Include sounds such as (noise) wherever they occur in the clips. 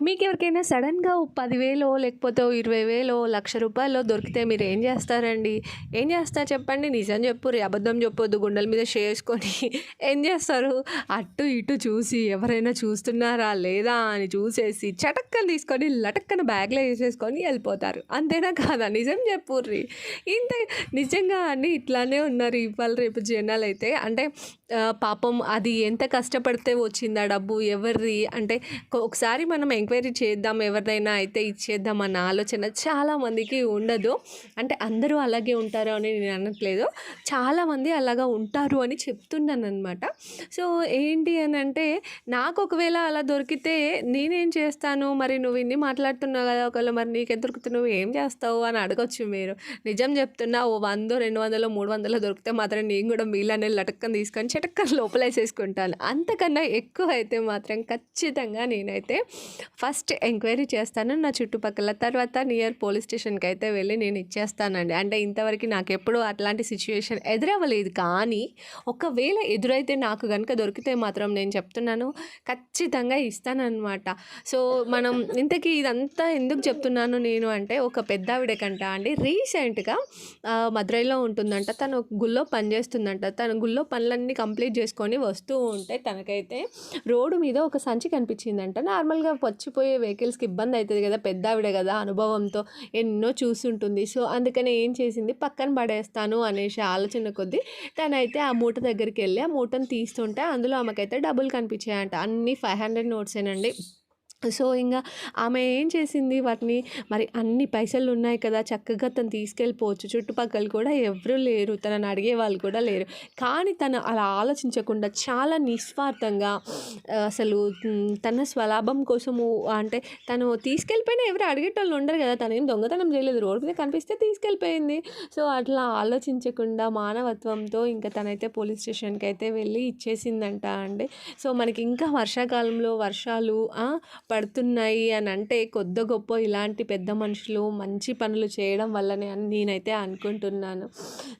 మీకు ఎవరికైనా సడన్గా పదివేలో లేకపోతే ఇరవై వేలో లక్ష రూపాయలు దొరికితే మీరు ఏం చేస్తారండి? ఏం చేస్తారు చెప్పండి? నిజం చెప్పు రే అబద్ధం చెప్పొద్దు గుండెల మీద చేసుకొని (laughs) ఏం చేస్తారు? అటు ఇటు చూసి ఎవరైనా చూస్తున్నారా లేదా అని చూసేసి చటక్కన తీసుకొని లటక్కన బ్యాగ్లో వేసేసుకొని వెళ్ళిపోతారు. అంతేనా కాదా? నిజం చెప్పుర్రి ఇంత నిజంగా అండి ఇట్లానే ఉన్నారు ఇవాళ రేపు జనాలు అయితే. అంటే పాపం అది ఎంత కష్టపడితే వచ్చింది ఆ డబ్బు? ఎవరిది? అంటే ఒకసారి మనం ఎంక్వైరీ చేద్దాం ఎవరిదైనా అయితే ఇచ్చేద్దాం అన్న ఆలోచన చాలామందికి ఉండదు. అంటే అందరూ అలాగే ఉంటారు అని నేను అనట్లేదు. చాలామంది అలాగా ఉంటారు అని చెప్తున్నాను అనమాట సో ఏంటి అని అంటే నాకు ఒకవేళ అలా దొరికితే నేనేం చేస్తాను? మరి నువ్వు ఇన్ని మాట్లాడుతున్నావు కదా ఒకవేళ మరి నీకు దొరుకుతుంది? నువ్వు ఏం చేస్తావు అని అడగొచ్చు మీరు. నిజం చెప్తున్నా ఓ వందో రెండు వందలు మూడు వందలు దొరికితే మాత్రం నేను కూడా మీలనే లటక్కని తీసుకొని చటక్కని లోపలేసేసుకుంటాను. అంతకన్నా ఎక్కువ అయితే మాత్రం ఖచ్చితంగా నేనైతే ఫస్ట్ ఎంక్వైరీ చేస్తాను నా చుట్టుపక్కల. తర్వాత నియర్ పోలీస్ స్టేషన్కి అయితే వెళ్ళి నేను ఇచ్చేస్తానండి. అంటే ఇంతవరకు నాకు ఎప్పుడూ అట్లాంటి సిచ్యువేషన్ ఎదురవ్వలేదు. కానీ ఒకవేళ ఎదురైతే నాకు కనుక దొరికితే మాత్రం నేను చెప్తున్నాను ఖచ్చితంగా ఇస్తానన్నమాట. సో మనం ఇంతకీ ఇదంతా ఎందుకు చెప్తున్నాను నేను అంటే ఒక పెద్దావిడ కంట అండి. రీసెంట్గా ఆ, మదురైలో ఉంటుందంట. తను గుళ్ళో పని చేస్తుందంట తను గుళ్ళో పనులన్నీ కంప్లీట్ చేసుకొని వస్తూ ఉంటే తనకైతే రోడ్డు మీద ఒక సంచి కనిపించిందంట. నార్మల్గా వచ్చిపోయే వెహికల్స్కి ఇబ్బంది అవుతుంది కదా పెద్ద ఆవిడ కదా అనుభవంతో ఎన్నో చూస్తుంటుంది సో అందుకనే ఏం చేసింది పక్కన పడేస్తాను అనేసి ఆలోచన కొద్దీ తనైతే ఆ మూట దగ్గరికి వెళ్ళి ఆ మూటను తీస్తుంటే అందులో ఆమెకైతే డబ్బులు కనిపించాయంట. అన్ని ఫైవ్ హండ్రెడ్ నోట్సేనండి. సో ఇంకా ఆమె ఏం చేసింది? వాటిని మరి అన్ని పైసలు ఉన్నాయి కదా చక్కగా తను తీసుకెళ్ళిపోవచ్చు. చుట్టుపక్కల కూడా ఎవరు లేరు. తనని అడిగే వాళ్ళు కూడా లేరు. కానీ తను అలా ఆలోచించకుండా చాలా నిస్వార్థంగా అసలు తన స్వలాభం కోసము అంటే తను తీసుకెళ్ళిపోయినా ఎవరు అడిగేటోళ్ళు ఉండరు కదా. తను ఏం దొంగతనం చేయలేదు. రోడ్డు మీద కనిపిస్తే తీసుకెళ్ళిపోయింది. సో అట్లా ఆలోచించకుండా మానవత్వంతో ఇంకా తనైతే పోలీస్ స్టేషన్కి అయితే వెళ్ళి ఇచ్చేసిందంట అండి. సో మనకి ఇంకా వర్షాకాలంలో వర్షాలు పడుతున్నాయి అని అంటే కొద్ది గొప్ప ఇలాంటి పెద్ద మనుషులు మంచి పనులు చేయడం వల్లనే అని నేనైతే అనుకుంటున్నాను.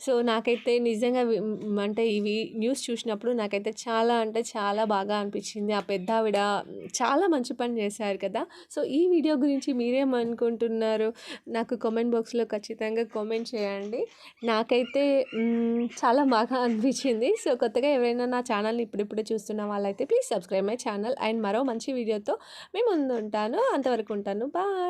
సో నాకైతే నిజంగా వి- అంటే ఇవి న్యూస్ చూసినప్పుడు నాకైతే చాలా అంటే చాలా బాగా అనిపించింది. ఆ పెద్ద ఆవిడ చాలా మంచి పని చేశారు కదా. సో ఈ వీడియో గురించి మీరేమనుకుంటున్నారు? నాకు కామెంట్ బాక్స్లో ఖచ్చితంగా కామెంట్ చేయండి. నాకైతే చాలా బాగా అనిపించింది. సో కొత్తగా ఎవరైనా నా ఛానల్ని ఇప్పుడిప్పుడే చూస్తున్న వాళ్ళైతే please subscribe my channel and మరో మంచి వీడియోతో మీ ముందు ఉంటాను అంతవరకు ఉంటాను. బాయ్.